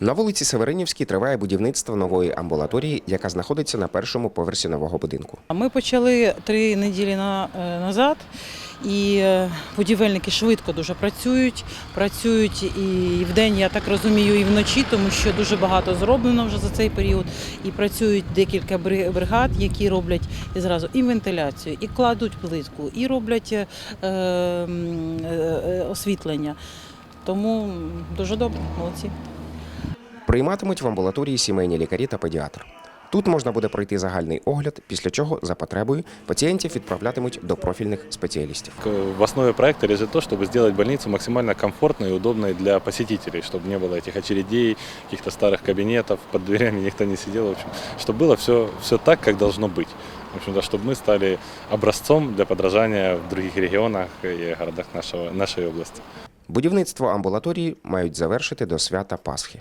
На вулиці Северинівській триває будівництво нової амбулаторії, яка знаходиться на першому поверсі нового будинку. Ми почали три неділі е, назад, і е, будівельники швидко дуже працюють. Працюють і вдень, я так розумію, і вночі, тому що дуже багато зроблено вже за цей період. І працюють декілька бри- бригад, які роблять і зразу і вентиляцію, і кладуть плитку, і роблять е, е, е, освітлення. Тому дуже добре, молодці. Прийматимуть в амбулаторії сімейні лікарі та педіатр. Тут можна буде пройти загальний огляд, після чого за потребою пацієнтів відправлятимуть до профільних спеціалістів. К- В основе проекта лежит то, чтобы сделать больницу максимально комфортной и удобной для посетителей, чтобы не было этих очередей, каких-то старых кабинетов, под дверями никто не сидел, в общем, чтобы было все, все так, как должно быть. В общем-то, чтобы мы стали образцом для подражания в других регионах и городах нашего, нашей области. Будівництво амбулаторії мають завершити до свята Пасхи.